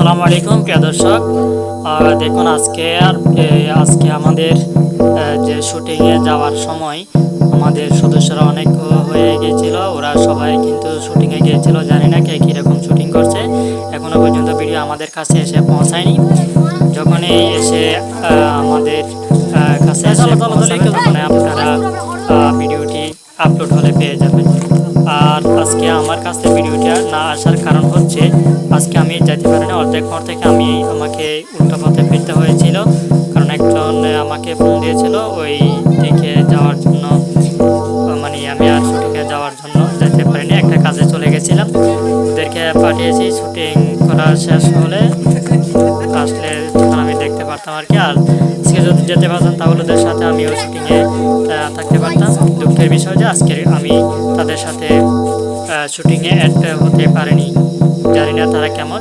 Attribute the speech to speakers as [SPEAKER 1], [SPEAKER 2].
[SPEAKER 1] আসসালামু আলাইকুম প্রিয় দর্শক। দেখুন আজকে আর আজকে আমাদের যে শুটিংয়ে যাওয়ার সময় আমাদের সদস্যরা অনেক হয়ে গিয়েছিল ওরা সবাই কিন্তু শুটিংয়ে গিয়েছিল। জানি না কে কীরকম শুটিং করছে। এখনও পর্যন্ত ভিডিও আমাদের কাছে এসে পৌঁছায়নি। যখনই এসে আমাদের কাছে এসে পৌঁছাবে তখন আপনারা ভিডিওটি আপলোড হলে পেয়ে যাবেন। ভিডিওটা না আসার কারণ হচ্ছে আজকে আমি যেতে পারিনি। অর্ধেক পর থেকে আমি আমাকে উল্টো পথে ফিরতে হয়েছিল। কারণ একজন আমাকে ফোন দিয়েছিল ওই দিকে যাওয়ার জন্য। মানে আমি আর শুটিংয়ে যাওয়ার জন্য যেতে পারিনি। একটা কাজে চলে গেছিলাম। ওদেরকে পাঠিয়েছি শুটিং করা শেষ হলে আসলে তখন আমি দেখতে পারতাম আর কি। আর আজকে যদি যেতে পারতাম তাহলে ওদের সাথে আমিও শুটিংয়ে থাকতে পারতাম। দুঃখের বিষয় যে আজকের আমি তাদের সাথে শুটিংয়ে অ্যাড হতে পারিনি। জানি না তারা কেমন